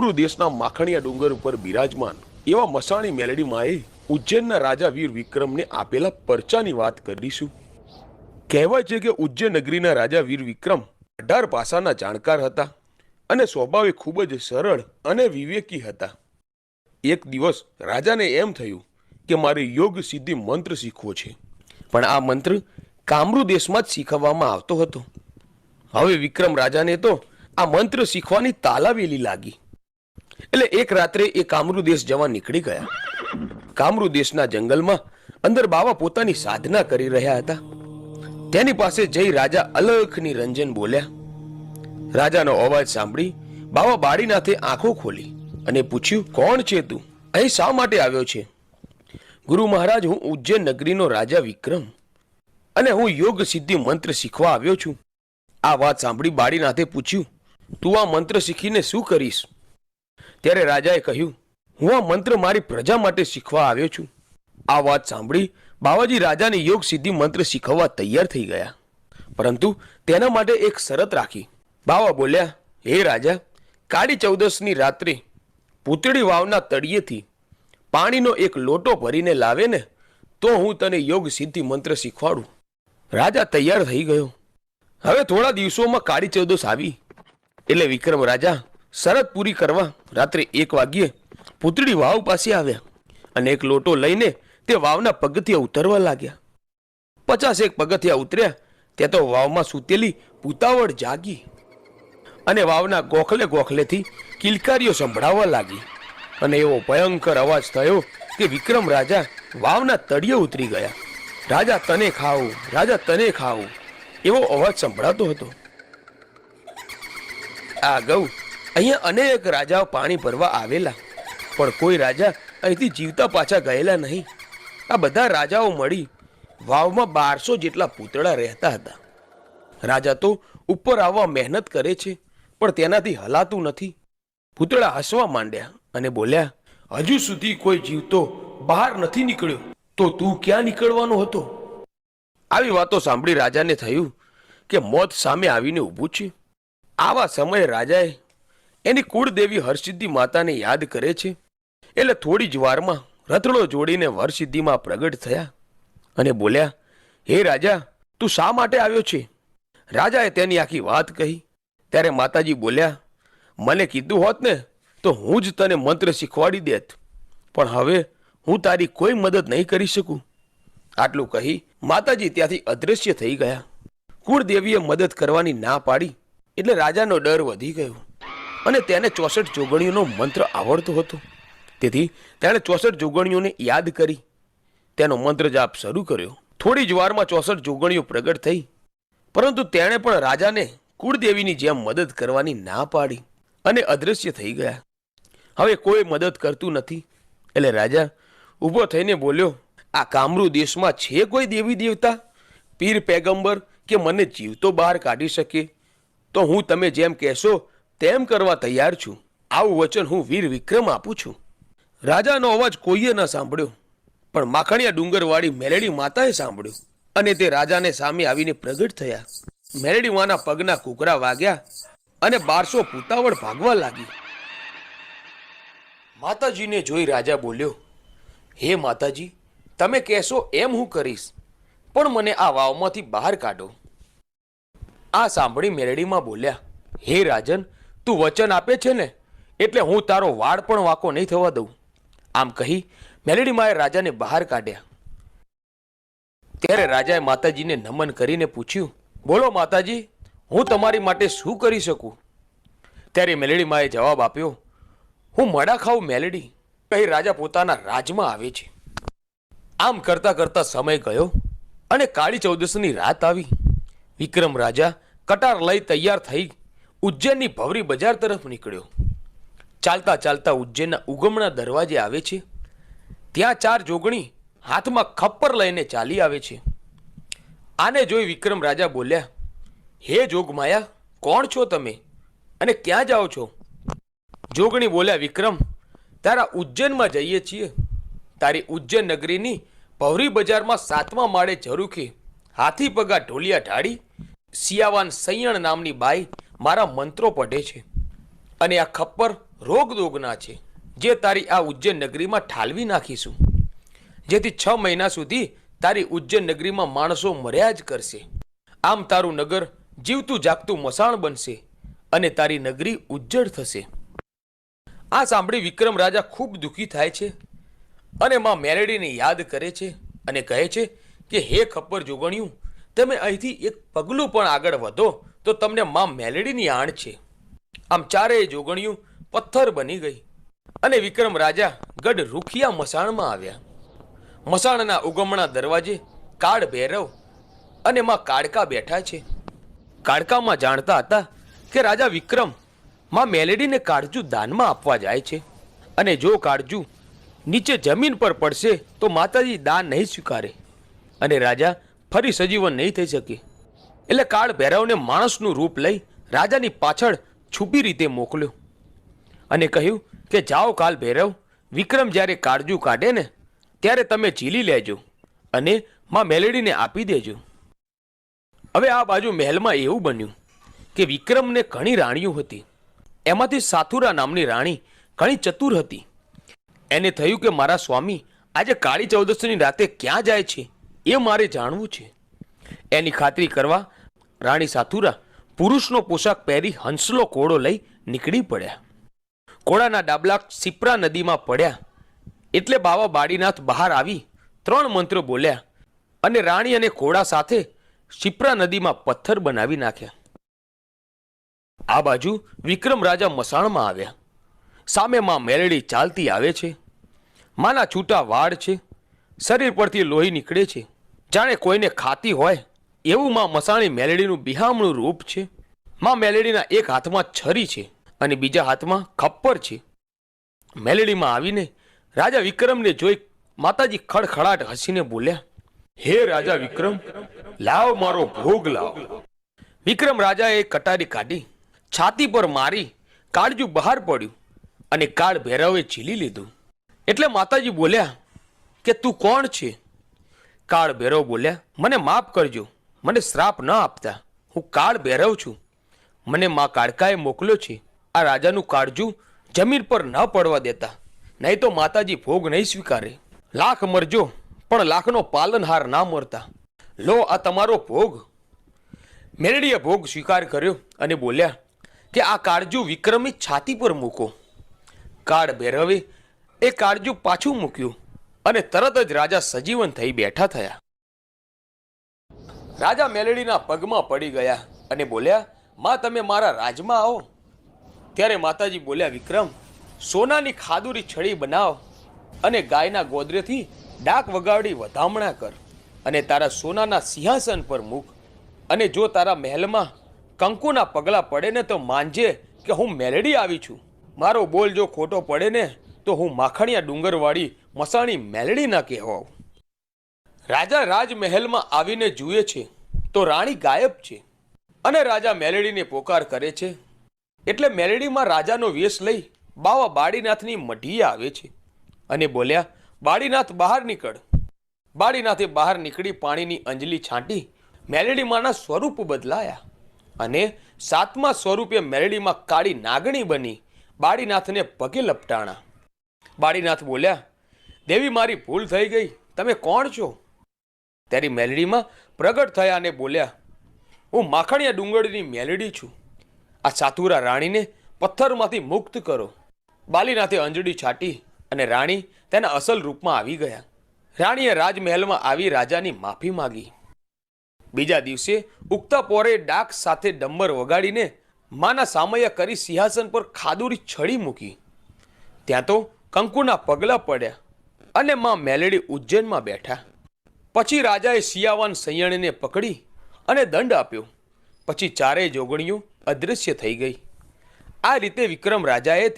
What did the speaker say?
પૂર્વ દેશના માખણિયા ડુંગર ઉપર બિરાજમાન એવા મસાણી મેલડી માએ ઉજ્જૈનના રાજા વીર વિક્રમને આપેલા પરચાની વાત કરીશું. કહેવાય છે કે ઉજ્જૈન નગરીના રાજા વીર વિક્રમ અઢાર ભાષાના જાણકાર હતા અને સ્વભાવે ખૂબ જ સરળ અને વિવેકી હતા. એક દિવસ રાજાને એમ થયું કે મારે યોગ સિદ્ધિ મંત્ર શીખવો છે. પણ આ મંત્ર કામરૂ દેશમાં જ શીખવવામાં આવતો હતો. હવે વિક્રમ રાજાને તો આ મંત્ર શીખવાની તાલાવેલી લાગી. એટલે એક રાત્રે એ કામરૂ દેશ જવા નીકળી ગયા. કામરૂ દેશના જંગલમાં અંદર બાવા પોતાની સાધના કરી રહ્યા હતા. તેની પાસે જઈ રાજા અલખની રંજન બોલ્યા, રાજાનો અવાજ સાંભળી બાવા બાળીનાથે આંખો ખોલી અને પૂછ્યું, કોણ છે તું? અહીં શા માટે આવ્યો છે? ગુરુ મહારાજ, હું ઉજ્જૈન નગરીનો રાજા વિક્રમ અને હું યોગ સિદ્ધિ મંત્ર શીખવા આવ્યો છું. આ વાત સાંભળી બાળીનાથે પૂછ્યું, તું આ મંત્ર શીખીને શું કરીશ? ત્યારે રાજાએ કહ્યું, હું આ મંત્ર મારી પ્રજા માટે શીખવા આવ્યો છું. આ વાત સાંભળી બાવાજી રાજાને યોગ સિદ્ધિ મંત્ર શીખવવા તૈયાર થઈ ગયા. પરંતુ તેના માટે એક શરત રાખી. બાવા બોલ્યા, હે રાજા, કાળી ચૌદસની રાત્રે પૂતળી વાવના તળિયેથી પાણીનો એક લોટો ભરીને લાવે ને, તો હું તને યોગ સિદ્ધિ મંત્ર શીખવાડું. રાજા તૈયાર થઈ ગયો. હવે થોડા દિવસોમાં કાળી ચૌદસ આવી. એટલે વિક્રમ રાજા શરત પૂરી કરવા રાત્રે એક વાગ્યે પૂતળી વાવ પાસે આવ્યા અને એક લોટો લઈને તે વાવના પગથિયા ઉતરવા લાગ્યા. પચાસ એક પગથિયા ઉતર્યા ત્યાં તો વાવમાં સૂતેલી પૂતાવળ જાગી અને વાવના ગોખલે ગોખલેથી કિલકારીઓ સંભળાવવા લાગી અને એવો ભયંકર અવાજ થયો કે વિક્રમ રાજા વાવના તળિયે ઉતરી ગયા. રાજા, તને ખાવું રાજા, તને ખાવું એવો અવાજ સંભળાતો હતો. આ ગૌ અહીંયા અનેક રાજાઓ પાણી ભરવા આવેલા, પણ કોઈ રાજા અહીંથી જીવતા પાછા ગયેલા નહીં. આ બધા રાજાઓ મળી વાવમાં બારસો જેટલા પૂતળા રહેતા હતા. રાજા તો ઉપર આવવા મહેનત કરે છે, પણ તેનાથી હલાતું નથી. પૂતળા હસવા માંડ્યા અને બોલ્યા, હજુ સુધી કોઈ જીવતો બહાર નથી નીકળ્યો, તો તું ક્યાં નીકળવાનો હતો? આવી વાતો સાંભળી રાજાને થયું કે મોત સામે આવીને ઊભું છે. આવા સમયે રાજાએ એની કુળદેવી હરસિદ્ધિ માતાને યાદ કરે છે? એટલે થોડી જ વારમાં રથડો જોડીને વરસિદ્ધિમાં પ્રગટ થયા અને બોલ્યા, હે રાજા, તું શા માટે આવ્યો છે? રાજાએ તેની આખી વાત કહી. ત્યારે માતાજી બોલ્યા, મને કીધું હોત ને, તો હું જ તને મંત્ર શીખવાડી દેત. પણ હવે હું તારી કોઈ મદદ નહીં કરી શકું. આટલું કહી માતાજી ત્યાંથી અદૃશ્ય થઈ ગયા. કુળદેવીએ મદદ કરવાની ના પાડી, એટલે રાજાનો ડર વધી ગયો. અને તેને ચોસઠ જોગણીઓનો મંત્ર આવડતો હતો. તેથી તેણે ચોસઠ જોગણીઓને યાદ કરી. તેનો મંત્ર જાપ શરૂ કર્યો. થોડી જ વારમાં ચોસઠ જોગણીઓ પ્રગટ થઈ. પરંતુ તેણે પણ રાજાને કુળદેવીની જેમ મદદ કરવાની ના પાડી અને અદૃશ્ય થઈ ગયા. હવે કોઈ મદદ કરતું નથી. એટલે રાજા ઊભો થઈને બોલ્યો, આ કામરૂ દેશમાં છે કોઈ દેવી દેવતા? પીર પેગંબર કે મને જીવતો બહાર કાઢી શકે? તો હું તમે જેમ કહેશો તેમ કરવા તૈયાર છું. આવું વચન હું વીર વિક્રમ આપું છું. રાજાનો અવાજ કોઈએ ન સાંભળ્યો, પણ માખણિયા ડુંગરવાળી મેલેડી માતાએ સાંભળ્યું અને તે રાજાને સામે આવીને પ્રગટ થયા. મેલેડી માના પગના કુકરા વાગ્યા અને બારસો પૂતાવળ ભાગવા લાગી. માતાજીને જોઈ રાજા બોલ્યો, હે માતાજી, તમે કહેશો એમ હું કરીશ, પણ મને આ વાવમાંથી બહાર કાઢો. આ સાંભળી મેરડીમાં બોલ્યા, હે રાજન તું વચન આપે છે ને, એટલે હું તારો વાળ પણ વાંકો નહીં થવા દઉં. આમ કહી મેલેડીમાએ રાજાને બહાર કાઢ્યા. ત્યારે રાજાએ માતાજીને નમન કરીને પૂછ્યું, બોલો માતાજી, હું તમારી માટે શું કરી શકું? ત્યારે મેલેડીમાએ જવાબ આપ્યો, હું મડા ખાઉં મેલેડી કહી રાજા પોતાના રાજમાં આવે છે. આમ કરતા કરતા સમય ગયો અને કાળી ચૌદસની રાત આવી. વિક્રમ રાજા કટાર લઈ તૈયાર થઈ ઉજ્જૈનની ભવરી બજાર તરફ નીકળ્યો. ચાલતા ચાલતા ઉજ્જૈનના ઉગમણા દરવાજે આવે છે. ત્યાં ચાર જોગણી હાથમાં ખપ્પર લઈને ચાલી આવે છે. આને જોઈ વિક્રમ રાજા બોલ્યા, હે જોગમાયા, કોણ છો તમે? અને ક્યાં જાઓ છો? જોગણી બોલ્યા, વિક્રમ, તારા ઉજ્જૈનમાં જઈએ છીએ. તારી ઉજ્જૈન નગરીની ભવરી બજારમાં સાતમા માળે ઝરૂખી હાથી પગા ઢોલિયા ઢાળી, સિયાવાન સૈયણ નામની બાઈ મારા મંત્રો પઢે છે અને આ ખપ્પર રોગ દોગના છે, જે તારી આ ઉજ્જૈન નગરીમાં ઠાલવી નાખીશું. જેથી છ મહિના સુધી તારી ઉજ્જૈન નગરીમાં માણસો મર્યા જ કરશે. આમ તારું નગર જીવતું જાગતું મસાણ બનશે અને તારી નગરી ઉજ્જડ થશે. આ સાંભળી વિક્રમ રાજા ખૂબ દુઃખી થાય છે અને માં મેલેડીને યાદ કરે છે અને કહે છે કે, હે ખપ્પર જોગણિયું, તમે અહીંથી એક પગલું પણ આગળ વધો તો તમને માં મેલેડીની આણ છે. આમ ચારેય જોગણિયું પથ્થર બની ગઈ અને વિક્રમ રાજા ગઢ રૂખિયા મસાણમાં આવ્યા. મસાણના ઉગમણા દરવાજે કાળ ભૈરવ અને માં કાળકા બેઠા છે. કાળકામાં જાણતા હતા કે રાજા વિક્રમમાં મેલેડીને કાળજુ દાનમાં આપવા જાય છે અને જો કાળજુ નીચે જમીન પર પડશે તો માતાજી દાન નહીં સ્વીકારે અને રાજા ફરી સજીવન નહીં થઈ શકે. એટલે કાળ ભૈરવને માણસનું રૂપ લઈ રાજાની પાછળ છુપી રીતે મોકલ્યો અને કહ્યું કે જાઓ કાલ ભૈરવ, વિક્રમ જ્યારે કાળજુ કાઢે ને, ત્યારે તમે ઝીલી લેજો અને માં મેલેડીને આપી દેજો. હવે આ બાજુ મહેલમાં એવું બન્યું કે વિક્રમને ઘણી રાણીઓ હતી. એમાંથી સાથુરા નામની રાણી ઘણી ચતુર હતી. એને થયું કે મારા સ્વામી, આજે કાળી ચૌદશની રાતે ક્યાં જાય છે એ મારે જાણવું છે. એની ખાતરી કરવા રાણી સાથુરા પુરુષનો પોશાક પહેરી હંસલો કોળો લઈ નીકળી પડ્યા. કોળાના ડાબલા સિપ્રા નદીમાં પડ્યા. એટલે બાવા બાડીનાથ બહાર આવી ત્રણ મંત્રો બોલ્યા અને રાણી અને ઘોડા સાથે શિપ્રા નદીમાં પથ્થર બનાવી નાખ્યા. આ બાજુ વિક્રમ રાજા મસાણમાં આવ્યા. સામે માં મેલડી ચાલતી આવે છે. માના છૂટા વાળ છે. શરીર પરથી લોહી નીકળે છે. જાણે કોઈને ખાતી હોય એવું માં મસાણી મેલેડીનું બિહામણું રૂપ છે? માં મેલેડીના એક હાથમાં છરી છે અને બીજા હાથમાં ખપ્પર છે. મેલેડીમાં આવીને રાજા વિક્રમને જોઈ માતાજી ખડખડાટ હસીને બોલ્યા, હે રાજા વિક્રમ, લાવ મારો ભોગ લાવ. વિક્રમ રાજાએ કટારી કાઢી, છાતી પર મારી કાળજું બહાર પડ્યું અને કાળ ભૈરવે ઝીલી લીધું. એટલે માતાજી બોલ્યા, કે તું કોણ છે? કાળ ભૈરવ બોલ્યા, મને માફ કરજો મને શ્રાપ ન આપતા. હું કાળ ભૈરવ છું. મને મા કાળકાએ મોકલ્યો છે. આ રાજાનું કાળજું જમીન પર ન પડવા દેતા. નહીં તો માતાજી ભોગ નહીં સ્વીકારે. લાખ મરજો, પણ લાખનો પાલનહાર ના મરતા. લો, આ તમારો ભોગ. મેરડીએ ભોગ સ્વીકાર કર્યો અને બોલ્યા કે આ કાળજુ વિક્રમી છાતી પર મૂકો. કાળ ભૈરવે એ કાળજુ પાછું મૂક્યું અને તરત જ રાજા સજીવન થઈ બેઠા થયા. રાજા મેલડીના પગમાં પડી ગયા અને બોલ્યા, માં, તમે મારા રાજમાં આવો. ત્યારે માતાજી બોલ્યા, વિક્રમ, સોનાની ખાદુરી છડી બનાવ અને ગાયના ગોદરેથી ડાક વગાડી વધામણા કર અને તારા સોનાના સિંહાસન પર મૂક અને જો તારા મહેલમાં કંકુના પગલા પડે ને તો માનજે કે હું મેલડી આવી છું. મારો બોલ જો ખોટો પડે ને તો હું માખણિયા ડુંગરવાળી મસાણી મેલડી ના કહેવાઉં. રાજા રાજમહેલમાં આવીને જુએ છે તો રાણી ગાયબ છે અને રાજા મેલડીને પોકાર કરે છે. એટલે મેલડીમાં રાજાનો વેશ લઈ બાવા બાળીનાથની મઢીએ આવે છે અને બોલ્યા, બાળીનાથ, બહાર નીકળ. બાળીનાથે બહાર નીકળી પાણીની અંજલી છાંટી મેલેડીમાંના સ્વરૂપ બદલાયા અને સાતમા સ્વરૂપે મેલડીમાં કાળી નાગણી બની બાળીનાથને પગે લપટાણા. બાળીનાથ બોલ્યા, દેવી મારી ભૂલ થઈ ગઈ. તમે કોણ છો? ત્યારે મેલડીમાં પ્રગટ થયા અને બોલ્યા, હું માખણિયા ડુંગળની મેલડી છું. આ સાતુરા રાણીને પથ્થરમાંથી મુક્ત કરો. બાલીનાથે અંજડી છાટી અને રાણી તેના અસલ રૂપમાં આવી ગયા. રાણીએ રાજમહેલમાં આવી રાજાની માફી માગી. બીજા દિવસે ઉગતા પોરે ડાક સાથે ડંબર વગાડીને માના સામૈયા કરી સિંહાસન પર ખાદુરી છડી મૂકી. ત્યાં તો કંકુના પગલાં પડ્યા અને માં મેલેડી ઉજ્જૈનમાં બેઠા. પછી રાજાએ શિયાવાન સૈયણને પકડી અને દંડ આપ્યો. પછી ચારેય જોગણીઓ અદૃશ્ય થઈ ગઈ. આ રીતે વિક્રમ રાજાએ